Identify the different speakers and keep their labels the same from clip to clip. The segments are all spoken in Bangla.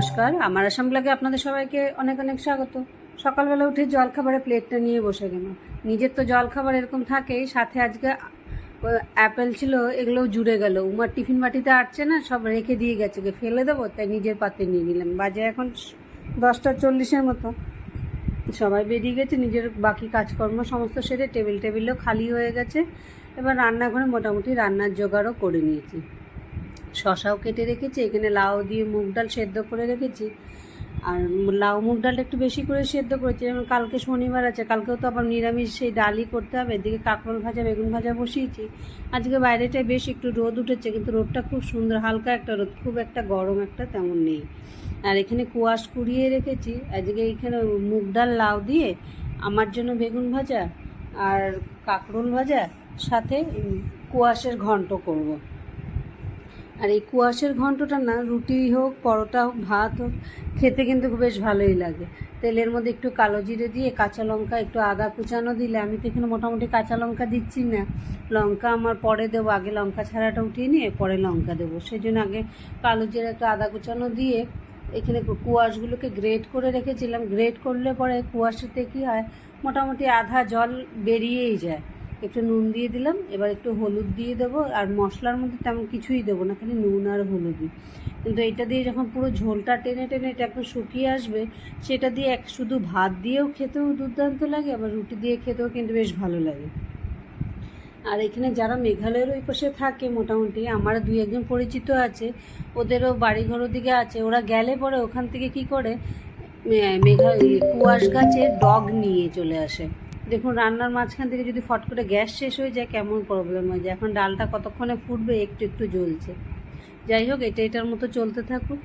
Speaker 1: নমস্কার। আমার আসাম ব্লগে আপনাদের সবাইকে অনেক অনেক স্বাগত। সকালবেলা উঠে জলখাবারের প্লেটটা নিয়ে বসে গেল নিজের তো জলখাবার এরকম থাকেই, সাথে আজকে অ্যাপেল ছিল, এগুলোও জুড়ে গেল। উমার টিফিন বাটিতে আটছে না, সব রেখে দিয়ে গেছে গে ফেলে দেবো, তাই নিজের পাতে নিয়ে নিলাম। বাজে এখন দশটা চল্লিশের মতো। সবাই বেরিয়ে গেছে, নিজের বাকি কাজকর্ম সমস্ত সেরে টেবিল টেবিলও খালি হয়ে গেছে। এবার রান্নাঘরে মোটামুটি রান্নার জোগাড়ও করে নিয়েছি। শশাও কেটে রেখেছি, এখানে লাউ দিয়ে মুগ ডাল সেদ্ধ করে রেখেছি। আর লাউ, মুগ ডালটা একটু বেশি করে সেদ্ধ করেছি, যেমন কালকে শনিবার আছে, কালকেও তো আবার নিরামিষ, সেই ডালই করতে হবে। এদিকে কাঁকরোল ভাজা, বেগুন ভাজা বসিয়েছি। আজকে বাইরেটায় বেশ একটু রোদ উঠেছে, কিন্তু রোদটা খুব সুন্দর, হালকা একটা রোদ, খুব একটা গরম একটা তেমন নেই। আর এখানে কুয়াশ কুড়িয়ে রেখেছি, আজকে এখানে মুগ ডাল, লাউ দিয়ে আমার জন্য বেগুন ভাজা আর কাঁকরোল ভাজা, সাথে কুয়াশের ঘন্ট করব। আর এই কুয়াশের ঘন্টটা না, রুটি হোক, পরোটা হোক, ভাত হোক, খেতে কিন্তু বেশ ভালোই লাগে। তেলের মধ্যে একটু কালো জিরে দিয়ে কাঁচা লঙ্কা, একটু আদা কুচানো দিলে, আমি তো এখানে মোটামুটি কাঁচা লঙ্কা দিচ্ছি না। লঙ্কা আমার পরে দেবো, আগে লঙ্কা ছাড়াটা উঠিয়ে নিয়ে পরে লঙ্কা দেবো। সেই জন্য আগে কালো জিরে, একটু আদা কুচানো দিয়ে এখানে কুয়াশগুলোকে গ্রেট করে রেখেছিলাম। গ্রেট করলে পরে কুয়াশাতে কী হয়, মোটামুটি আধা জল বেরিয়েই যায়। একটু নুন দিয়ে দিলাম, এবার একটু হলুদ দিয়ে দেবো, আর মশলার মধ্যে তেমন কিছুই দেবো না, খালি নুন আর হলুদই। কিন্তু এটা দিয়ে যখন পুরো ঝোলটা টেনে টেনে এটা একটু শুকিয়ে আসবে, সেটা দিয়ে এক শুধু ভাত দিয়েও খেতেও দুর্দান্ত লাগে, আবার রুটি দিয়ে খেতেও কিন্তু বেশ ভালো লাগে। আর এখানে যারা মেঘালয়ের ওই পাশে থাকে মোটামুটি, আমার দুই একজন পরিচিত আছে, ওদেরও বাড়িঘরের দিকে আছে, ওরা গেলে পরে ওখান থেকে কি করে, মে- মেঘা, কুয়াশ গাছে ডগ নিয়ে চলে আসে। দেখুন, রান্নার মাঝখান থেকে যদি ফট করে গ্যাস শেষ হয়ে যায়, কেমন প্রবলেম হয়ে যায়? এখন ডালটা কতক্ষণে ফুটবে, একটু একটু জ্বলছে। যাই হোক, এটা এটার মতো চলতে থাকুক।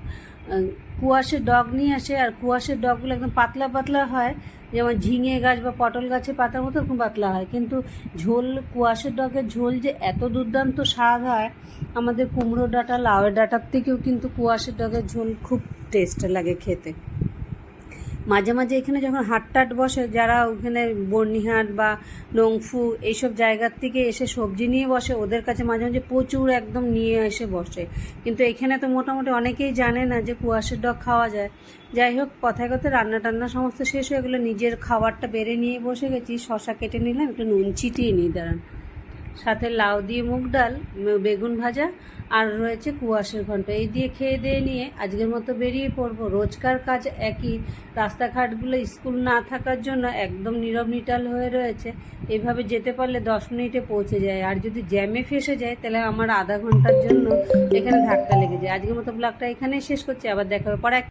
Speaker 1: কুয়াশের ডগ নিয়ে আসে, আর কুয়াশের ডগগুলো একদম পাতলা পাতলা হয়। যেমন ঝিঙে গাছ বা পটল গাছের পাতার মতো এরকম পাতলা হয়। কিন্তু ঝোল, কুয়াশের ডগের ঝোল যে এত দুর্দান্ত স্বাদ হয়, আমাদের কুমড়ো ডাঁটা, লাউয়ের ডাঁটার থেকেও কিন্তু কুয়াশের ডগের ঝোল খুব টেস্ট লাগে খেতে। মাঝে মাঝে এখানে যখন হাট টাট বসে, যারা ওখানে বর্নিহাট বা নংফু এইসব জায়গার থেকে এসে সবজি নিয়ে বসে, ওদের কাছে মাঝে মাঝে প্রচুর একদম নিয়ে এসে বসে। কিন্তু এখানে তো মোটামুটি অনেকেই জানে না যে কুয়াশের ডগ খাওয়া যায়। যাই হোক, কথায় কথায় রান্না টান্না সমস্ত শেষ হয়ে গেলো। নিজের খাবারটা বেড়ে নিয়ে বসে গেছি শশা কেটে নিলাম, একটু নুন ছিটিয়ে নিই, দাঁড়ান। সাথে লাউ দিয়ে মুগ ডাল বেগুন ভাজা আর রয়েছে কুয়াশের ঘন্ট। এই দিয়ে খেয়ে দিয়ে নিয়ে আজকের মতো বেরিয়ে পড়ব। রোজকার কাজ একই। রাস্তাঘাটগুলো স্কুল না থাকার জন্য একদম নীরব নিটাল হয়ে রয়েছে। এভাবে যেতে পারলে দশ মিনিটে পৌঁছে যায়। আর যদি জ্যামে ফেসে যায়, তাহলে আমার আধা ঘণ্টার জন্য এখানে ধাক্কা লেগে যায়। আজকের মতো ব্লগটা এখানেই শেষ করছি। আবার দেখা হবে। পরে এক